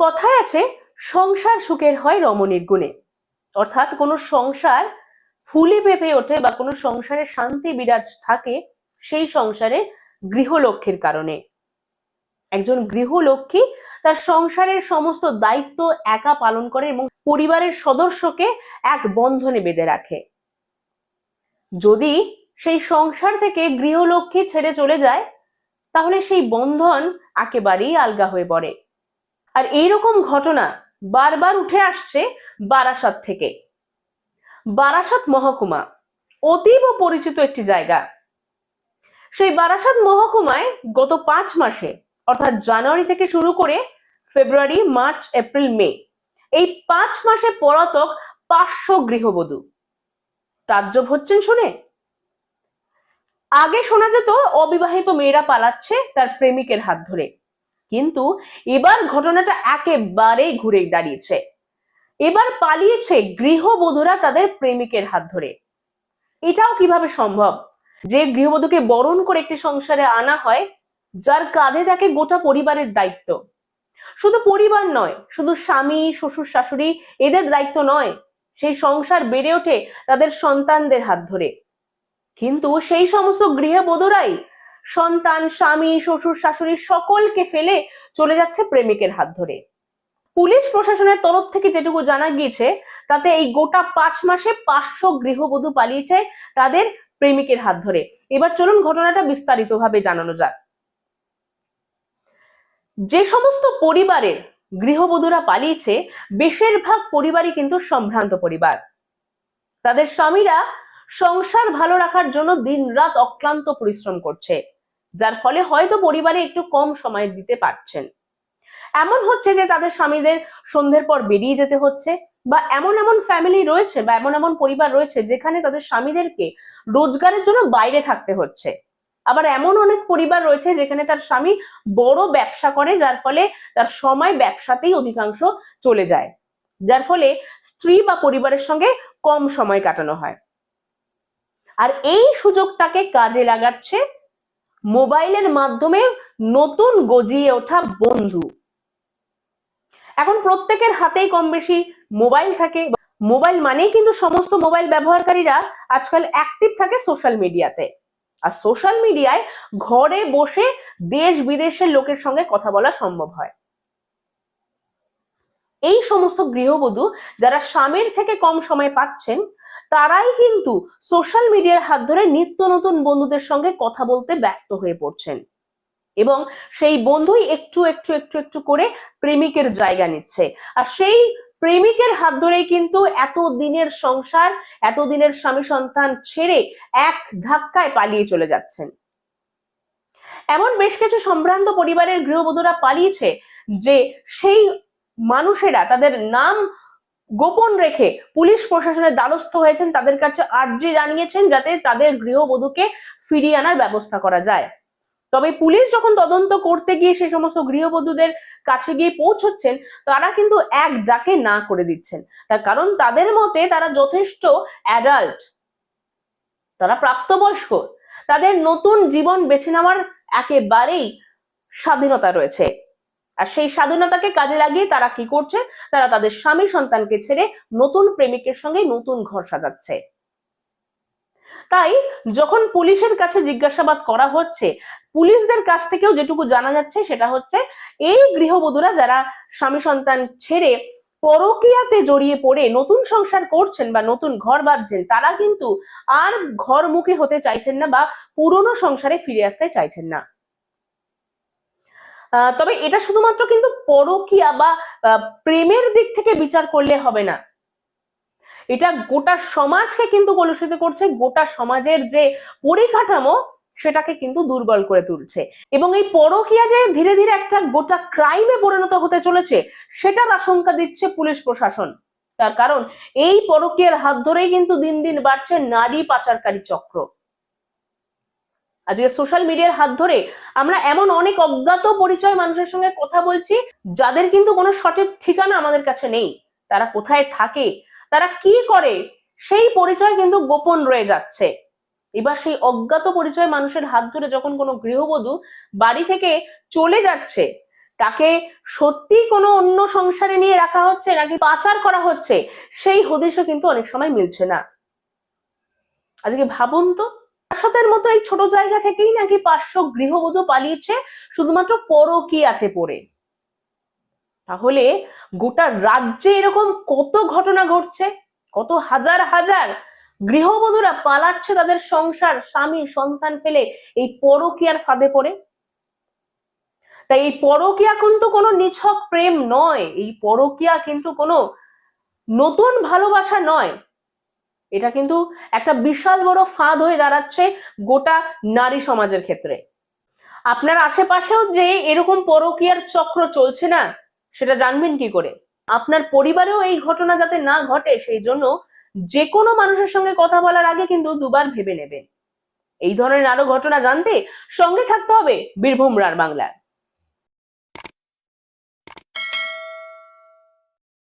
কথায় আছে, সংসার সুখের হয় রমণীর গুণে। অর্থাৎ কোনো সংসার ফুলে পেঁপে ওঠে বা কোনো সংসারে শান্তি বিরাজ থাকে, সেই সংসারে গৃহলক্ষ্মীর কারণে। একজন গৃহলক্ষ্মী তার সংসারের সমস্ত দায়িত্ব একা পালন করে এবং পরিবারের সদস্যকে এক বন্ধনে বেঁধে রাখে। যদি সেই সংসার থেকে গৃহলক্ষ্মী ছেড়ে চলে যায়, তাহলে সেই বন্ধন একেবারেই আলগা হয়ে পড়ে। আর এইরকম ঘটনা বারবার উঠে আসছে বারাসাত থেকে। বারাসাত মহকুমা অতীব পরিচিত একটি জায়গা। সেই বারাসাত মহকুমায় গত পাঁচ মাসে, অর্থাৎ জানুয়ারি থেকে শুরু করে ফেব্রুয়ারি, মার্চ, এপ্রিল, মে, এই পাঁচ মাসে পলাতক পাঁচশো গৃহবধূ। তাজ্জব হচ্ছেন শুনে? আগে শোনা যেত অবিবাহিত মেয়েরা পালাচ্ছে তার প্রেমিকের হাত ধরে। কিন্তু এবার ঘটনাটা একেবারেই ঘুরে দাঁড়িয়েছে। এবার পালিয়েছে গৃহবধূরা তাদের প্রেমিকের হাত ধরে। এটাও কীভাবে সম্ভব? যে গৃহবধূকে বরণ করে একটি সংসারে আনা হয়, যার কাঁধে থাকে গোটা পরিবারের দায়িত্ব। শুধু পরিবার নয়, শুধু স্বামী, শ্বশুর, শাশুড়ি এদের দায়িত্ব নয়, সেই সংসার বেড়ে ওঠে তাদের সন্তানদের হাত ধরে। কিন্তু সেই সমস্ত গৃহবধূরাই সন্তান, স্বামী, শ্বশুর, শাশুড়ি সকলকে ফেলে চলে যাচ্ছে প্রেমিকের হাত ধরে। পুলিশ প্রশাসনের তরফ থেকে যেটুকু জানা গিয়েছে, তাতে এই গোটা পাঁচ মাসে পাঁচশো গৃহবধূ পালিয়েছে তাদের প্রেমিকের হাত ধরে। এবার চলুন ঘটনাটা বিস্তারিতভাবে জানানো যাক। যে সমস্ত পরিবারের গৃহবধূরা পালিয়েছে, বেশিরভাগ পরিবারই কিন্তু সম্ভ্রান্ত পরিবার। তাদের স্বামীরা সংসার ভালো রাখার জন্য দিনরাত অক্লান্ত পরিশ্রম করছে। যার ফলে হয়তো পরিবারে একটু কম সময় দিতে পারছেন। এমন হচ্ছে যে তাদের স্বামীদের সন্ধ্যের পর বেরিয়ে যেতে হচ্ছে বা এমন এমন ফ্যামিলি রয়েছে বা এমন এমন পরিবার রয়েছে যেখানে তাদের স্বামীদেরকে রোজগারের জন্য বাইরে থাকতে হচ্ছে। আবার এমন অনেক পরিবার রয়েছে যেখানে তার স্বামী বড় ব্যবসা করে, যার ফলে তার সময় ব্যবসাতেই অধিকাংশ চলে যায়। যার ফলে স্ত্রী বা পরিবারের সঙ্গে কম সময় কাটানো হয়। আর এই সুযোগটাকে কাজে লাগাচ্ছে মোবাইলের মাধ্যমে নতুন গজিয়ে ওঠা বন্ধু। এখন প্রত্যেকের হাতেই কম বেশি মোবাইল থাকে। মোবাইল মানেই কিন্তু সমস্ত মোবাইল ব্যবহারকারীরা আজকাল অ্যাক্টিভ থাকে সোশ্যাল মিডিয়াতে আর সোশ্যাল মিডিয়ায় ঘরে বসে দেশ বিদেশের লোকের সঙ্গে কথা বলা সম্ভব হয়। এই সমস্ত গৃহবধূ যারা স্বামীর থেকে কম সময় পাচ্ছেন তারাই কিন্তু সোশ্যাল মিডিয়ার হাত ধরে নিত্য নতুন বন্ধুদের সঙ্গে কথা বলতে ব্যস্ত হয়ে পড়ছেন। এবং সেই বন্ধুই একটু একটু একটু একটু করে প্রেমিকের জায়গা নিচ্ছে। আর সেই প্রেমিকের হাত ধরেই কিন্তু এত দিনের সংসার, এত দিনের স্বামী সন্তান ছেড়ে এক ধাক্কায় পালিয়ে চলে যাচ্ছেন। এমন বেশ কিছু সম্ভ্রান্ত পরিবারের গৃহবধূরা পালিয়েছে যে সেই মানুষেরা তাদের নাম গোপন রেখে পুলিশ প্রশাসনের দ্বারস্থ হয়েছেন তাদের কাছে আর্জি জানিয়েছেন যাতে তাদের গৃহবধূকে ফিরিয়ে আনার ব্যবস্থা করা যায়। তবে পুলিশ যখন তদন্ত করতে গিয়ে সেই সমস্ত গৃহবধূদের কাছে গিয়ে পৌঁছচ্ছেন, তারা কিন্তু এক ডাকে না করে দিচ্ছেন। তার কারণ তাদের মতে তারা যথেষ্ট অ্যাডাল্ট তারা প্রাপ্তবয়স্ক। তাদের নতুন জীবন বেছে নেওয়ার একেবারেই স্বাধীনতা রয়েছে। আর সেই স্বাধীনতাকে কাজে লাগিয়ে তারা কি করছে? তারা তাদের স্বামী সন্তানকে ছেড়ে নতুন প্রেমিকের সঙ্গে নতুন ঘর সাজাচ্ছে। তাই যখন পুলিশের কাছে জিজ্ঞাসাবাদ করা হচ্ছে, পুলিশদের কাছ থেকেও যেটুকু জানা যাচ্ছে সেটা হচ্ছে, এই গৃহবধূরা যারা স্বামী সন্তান ছেড়ে পরকিয়াতে জড়িয়ে পড়ে, নতুন সংসার করছেন বা নতুন ঘর বাঁধছেন, তারা কিন্তু আর ঘরমুখী হতে চাইছেন না বা পুরনো সংসারে ফিরে আসতে চাইছেন না। তবে এটা শুধুমাত্র কিন্তু পরকিয়া বা প্রেমের দিক থেকে বিচার করলে হবে না। এটা গোটা সমাজকে কিন্তু কলুষিত করছে, গোটা সমাজের যে পরিকাঠামো সেটাকে কিন্তু দুর্বল করে তুলছে। এবং এই পরকিয়া যে ধীরে ধীরে একটা গোটা ক্রাইমে পরিণত হতে চলেছে, সেটার আশঙ্কা দিচ্ছে পুলিশ প্রশাসন। তার কারণ, এই পরকিয়ার হাত ধরেই কিন্তু দিন দিন বাড়ছে নারী পাচারকারী চক্র। আজকে সোশ্যাল মিডিয়ার হাত ধরে আমরা এমন অনেক অজ্ঞাত পরিচয় মানুষের সঙ্গে কথা বলছি, যাদের কিন্তু কোনো সঠিক ঠিকানা আমাদের কাছে নেই। তারা কোথায় থাকে, তারা কি করে, সেই পরিচয় কিন্তু গোপন রয়ে যাচ্ছে। এবার সেই অজ্ঞাত পরিচয় মানুষের হাত ধরে যখন কোনো গৃহবধূ বাড়ি থেকে চলে যাচ্ছে, তাকে সত্যি কোনো অন্য সংসারে নিয়ে রাখা হচ্ছে নাকি পাচার করা হচ্ছে, সেই হদিশও কিন্তু অনেক সময় মিলছে না। আজকে ভাবুন তো বারাসতের মতো এই ছোট জায়গা থেকেই নাকি পাঁচশো গৃহবধূ পালিয়েছে শুধুমাত্র পরকীয়াতে পড়ে। তাহলে গোটা রাজ্যে এরকম কত ঘটনা ঘটছে? কত হাজার হাজার গৃহবধূরা পালাচ্ছে তাদের সংসার, স্বামী, সন্তান ফেলে এই পরকীয়ার ফাঁদে পড়ে? তাই এই পরকীয়া কিন্তু কোনো নিছক প্রেম নয়, এই পরকীয়া কিন্তু কোনো নতুন ভালোবাসা নয়। এটা কিন্তু একটা বিশাল বড় ফাঁদ হয়ে দাঁড়াচ্ছে গোটা নারী সমাজের ক্ষেত্রে। আপনার আশেপাশেও যে এরকম পরকীয়ার চক্র চলছে না, সেটা জানবেন কি করে? আপনার পরিবারেও এই ঘটনা যাতে না ঘটে, সেই জন্য যে কোনো মানুষের সঙ্গে কথা বলার আগে কিন্তু দুবার ভেবে নেবেন। এই ধরনের আরও ঘটনা জানতে সঙ্গে থাকতে হবে বীরভূম রার বাংলার।